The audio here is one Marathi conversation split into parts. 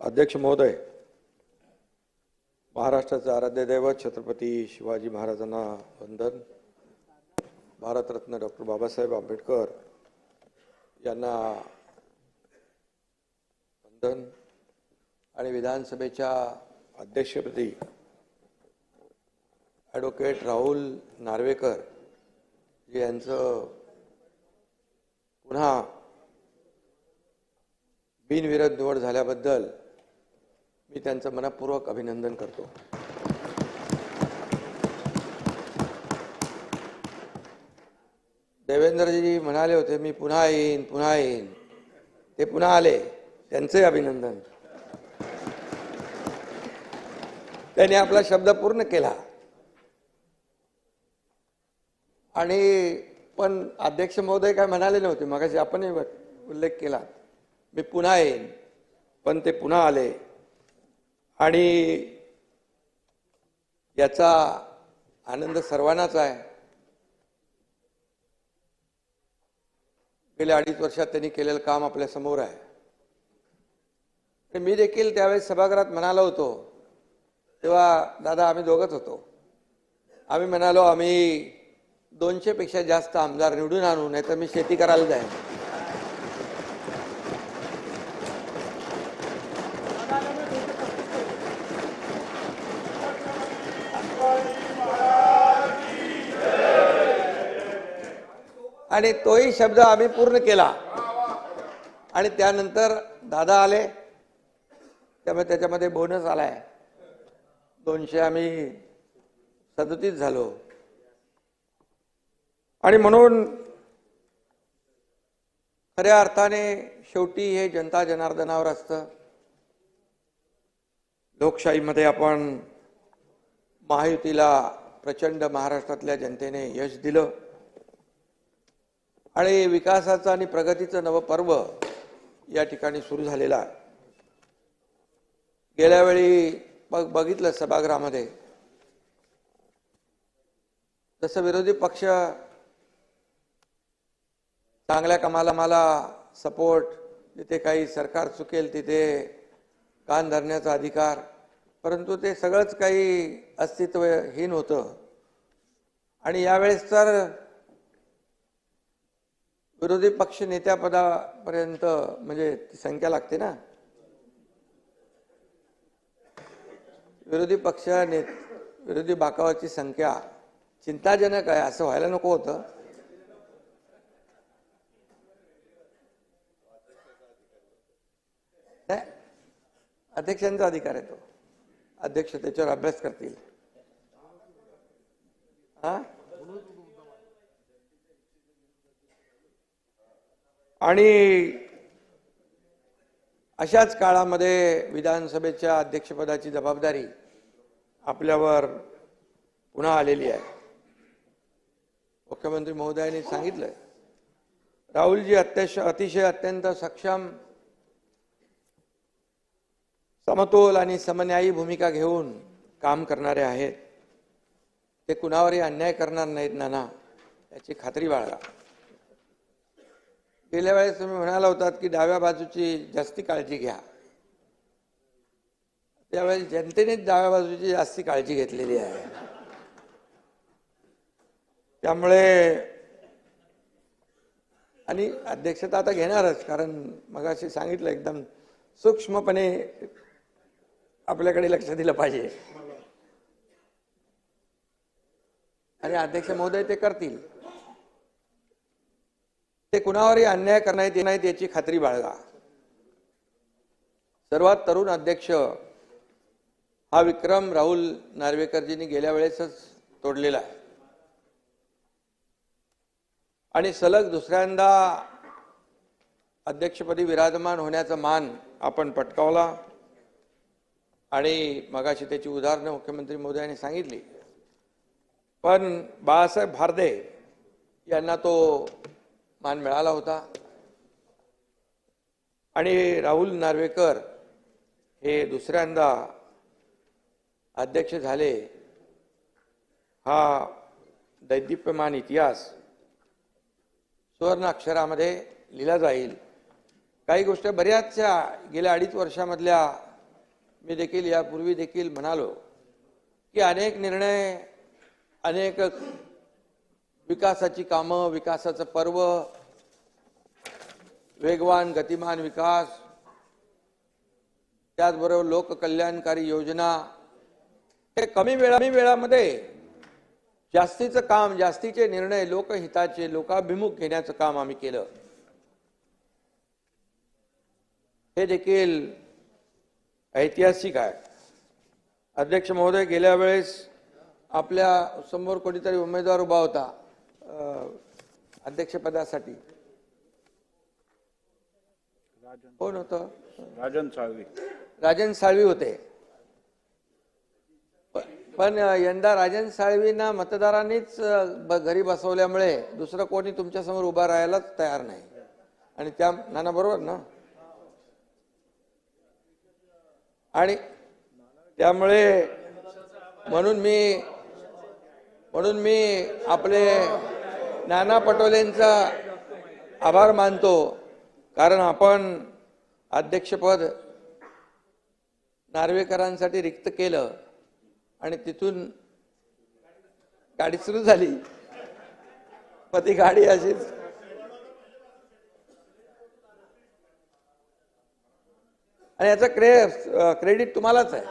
अध्यक्ष महोदय महाराष्ट्राचे आराध्य दैवत छत्रपती शिवाजी महाराजांना वंदन. भारतरत्न डॉक्टर बाबासाहेब आंबेडकर यांना वंदन. आणि विधानसभेच्या अध्यक्षपदी ॲडव्होकेट राहुल नार्वेकर यांचं पुन्हा बिनविरोध निवड झाल्याबद्दल मी त्यांचं मनपूर्वक अभिनंदन करतो. देवेंद्रजी म्हणाले होते मी पुन्हा येईन पुन्हा येईन. ते पुन्हा आले. त्यांचे अभिनंदन. त्यांनी आपला शब्द पूर्ण केला. आणि पण अध्यक्ष महोदय काय म्हणाले नव्हते. मगाशी आपणही उल्लेख केला. मी पुन्हा येईन. पण ते पुन्हा आले. आणि याचा आनंद सर्वांनाच आहे. गेल्या अडीच वर्षात त्यांनी केलेलं काम आपल्यासमोर आहे. मी देखील त्यावेळेस सभागृहात म्हणालो होतो तेव्हा दादा आम्ही दोघंच होतो. आम्ही म्हणालो आम्ही दोनशेपेक्षा जास्त आमदार निवडून आणू नाही तर मी शेती करायला जाईन. आणि तोही शब्द आम्ही पूर्ण केला. आणि त्यानंतर दादा आले. त्यामुळे त्याच्यामध्ये बोनस आलाय. दोनशे आम्ही सदतीस झालो. आणि म्हणून खऱ्या अर्थाने शेवटी हे जनता जनार्दनावर असतं. लोकशाहीमध्ये आपण महायुतीला प्रचंड महाराष्ट्रातल्या जनतेने यश दिलं. आणि विकासाचं आणि प्रगतीचं नवं पर्व या ठिकाणी सुरू झालेलं आहे. गेल्या वेळी बघ बघितलं सभागृहामध्ये. जसं विरोधी पक्ष चांगल्या कामाला मला सपोर्ट जिथे काही सरकार चुकेल तिथे कान धरण्याचा अधिकार परंतु ते सगळंच काही अस्तित्वहीन होतं. आणि यावेळेस तर विरोधी पक्ष नेत्यापदापर्यंत म्हणजे ती संख्या लागते ना? विरोधी पक्ष ने विरोधी बाकावाची संख्या चिंताजनक आहे असं व्हायला नको होतं. अध्यक्षांचा अधिकार आहे तो. अध्यक्ष त्याच्यावर अभ्यास करतील. हा? आणि अशाच काळामध्ये विधानसभेच्या अध्यक्षपदाची जबाबदारी आपल्यावर पुन्हा आलेली आहे. मुख्यमंत्री महोदयांनी सांगितलं राहुलजी अत्यश अतिशय अत्यंत सक्षम समतोल आणि समन्यायी भूमिका घेऊन काम करणारे आहेत. ते कुणावरही अन्याय करणार नाहीत नाना याची खात्री बाळगा. गेल्या वेळेस तुम्ही म्हणाला होतात की डाव्या बाजूची जास्ती काळजी घ्या. त्यावेळेस जनतेनेच डाव्या बाजूची जास्ती काळजी घेतलेली आहे. त्यामुळे आणि अध्यक्षता आता घेणारच कारण मगाशी सांगितलं एकदम सूक्ष्मपणे आपल्याकडे लक्ष दिलं पाहिजे. आणि अध्यक्ष महोदय ते करतील. ते कुणावरही अन्याय करण्यात येत नाहीत याची खात्री बाळगा. सर्वात तरुण अध्यक्ष हा विक्रम राहुल नार्वेकरजींनी गेल्या वेळेसच तोडलेला आहे. आणि सलग दुसऱ्यांदा अध्यक्षपदी विराजमान होण्याचा मान आपण पटकावला आणि मगाशी त्याची उदाहरणं मुख्यमंत्री मोदयांनी सांगितली. पण बाळासाहेब भारदे यांना तो मान मिळाला होता. आणि राहुल नार्वेकर हे दुसऱ्यांदा अध्यक्ष झाले. हा दैदिप्यमान इतिहास सुवर्ण अक्षरामध्ये लिहिला जाईल. काही गोष्टी बऱ्याचशा गेल्या अडीच वर्षामधल्या मी देखील यापूर्वी देखील म्हणालो की अनेक निर्णय अनेक विकासाची कामं विकासाचं पर्व वेगवान गतिमान विकास त्याचबरोबर लोककल्याणकारी योजना हे कमी वेळा कमी वेळामध्ये जास्तीचं काम जास्तीचे निर्णय लोकहिताचे लोकाभिमुख घेण्याचं काम आम्ही केलं. हे देखील ऐतिहासिक आहे. अध्यक्ष महोदय गेल्या वेळेस आपल्यासमोर कोणीतरी उमेदवार उभा होता. अध्यक्षपदासाठी. कोण होतं? राजन साळवी. राजन साळवी होते. पण यंदा राजन साळवींना मतदारांनीच घरी बसवल्यामुळे दुसरं कोणी तुमच्यासमोर उभा राहायलाच तयार नाही. आणि त्या नाना बरोबर ना? आणि त्यामुळे म्हणून मी म्हणून मी आपले नाना पटोलेंचा आभार मानतो कारण आपण अध्यक्षपद नार्वेकरांसाठी रिक्त केलं आणि तिथून गाडी सुरू झाली. मग ती गाडी अशीच. आणि याचा क्रे क्रेडिट तुम्हालाच आहे.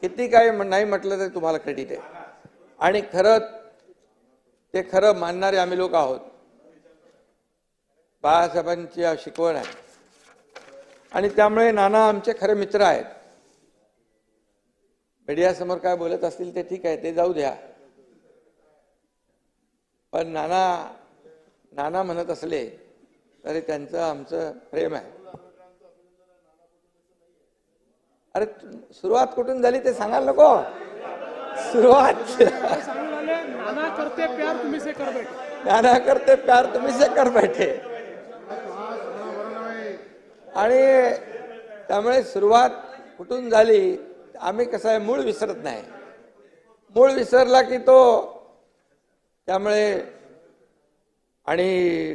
किती काय नाही म्हटलं तरी तुम्हाला क्रेडिट आहे. आणि खरं ते खरं मानणारे आम्ही लोक आहोत. बाळासाहेबांची शिकवण आहे. आणि त्यामुळे नाना आमचे खरे मित्र आहेत. मीडियासमोर काय बोलत असतील ते ठीक आहे ते जाऊ द्या. पण नाना नाना म्हणत असले तरी त्यांचं आमचं प्रेम आहे. अरे सुरुवात कुठून झाली ते सांगायला नको. सुरुवात. नाना करते प्यार तुम्ही से कर बैठे. नाना करते प्यार तुम्ही से कर बैठे. आणि त्यामुळे सुरुवात कुठून झाली आम्ही कसं आहे मूळ विसरत नाही. मूळ विसरला की तो त्यामुळे आणि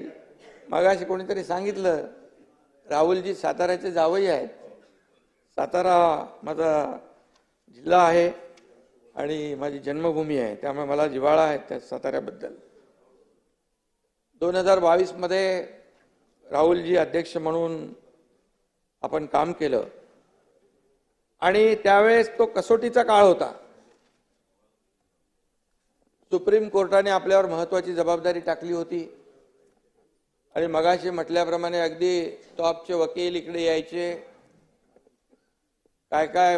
मगाशी कोणीतरी सांगितलं राहुलजी साताऱ्याचे जावई आहेत. सातारा माझा जिल्हा आहे. आणि माझी जन्मभूमी आहे त्यामुळे मला जिव्हाळा आहे त्या साताऱ्याबद्दल. दोन हजार बावीसमध्ये राहुलजी अध्यक्ष म्हणून आपण काम केलं. आणि त्यावेळेस तो कसोटीचा काळ होता. सुप्रीम कोर्टाने आपल्यावर महत्वाची जबाबदारी टाकली होती. आणि मगाशी म्हटल्याप्रमाणे अगदी टॉपचे वकील इकडे यायचे. काय काय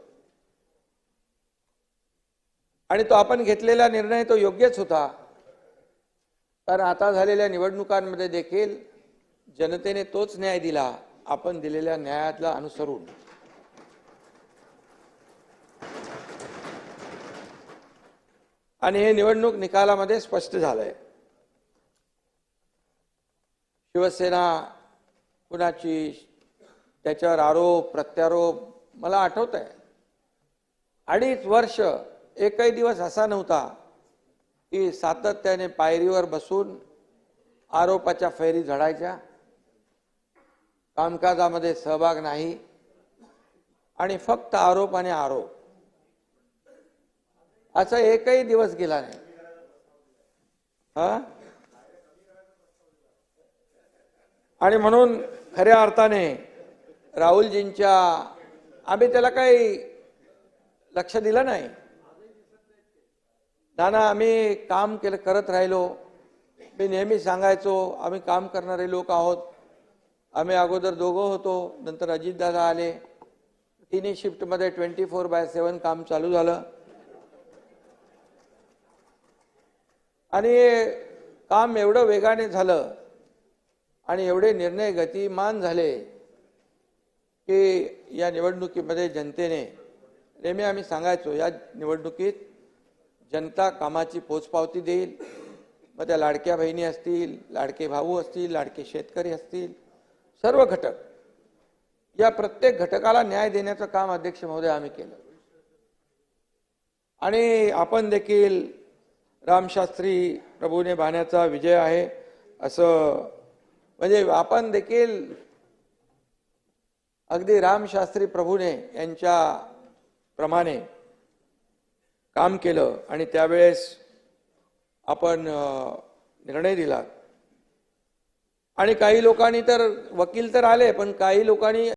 आणि तो आपण घेतलेला निर्णय तो योग्यच होता. कारण आता झालेल्या निवडणुकांमध्ये देखील जनतेने तोच न्याय दिला आपण दिलेल्या न्यायातला अनुसरून. आणि हे निवडणूक निकालामध्ये स्पष्ट झालंय. शिवसेना कुणाची त्याच्यावर आरोप प्रत्यारोप मला आठवत आहे अडीच वर्ष एकही दिवस असा नव्हता की सातत्याने पायरीवर बसून आरोपाच्या फैरी झडायच्या. कामकाजामध्ये सहभाग नाही आणि फक्त आरोप आणि आरोप. असा एकही दिवस गेला नाही. हा? आणि म्हणून खऱ्या अर्थाने राहुलजींच्या आम्ही त्याला काही लक्ष दिलं नाही. नाना आम्ही काम केलं करत राहिलो. मी नेहमी सांगायचो आम्ही काम करणारे लोक आहोत. आम्ही अगोदर दोघं होतो नंतर अजितदादा आले. तिन्ही शिफ्टमध्ये ट्वेंटी फोर बाय सेवन काम चालू झालं. आणि काम एवढं वेगाने झालं आणि एवढे निर्णय गतिमान झाले की या निवडणुकीमध्ये जनतेने नेहमी आम्ही सांगायचो या निवडणुकीत जनता कामाची पोचपावती देईल. मग त्या लाडक्या बहिणी असतील लाडके भाऊ असतील लाडके शेतकरी असतील सर्व घटक. या प्रत्येक घटकाला न्याय देण्याचं काम अध्यक्ष महोदय आम्ही केलं. आणि आपण देखील रामशास्त्री प्रभूने बाण्याचा विजय आहे असं म्हणजे आपण देखील अगदी रामशास्त्री प्रभूने यांच्या प्रमाणे काम केलं आणि त्यावेळेस आपण निर्णय दिला. आणि काही लोकांनी तर वकील तर आले पण काही लोकांनी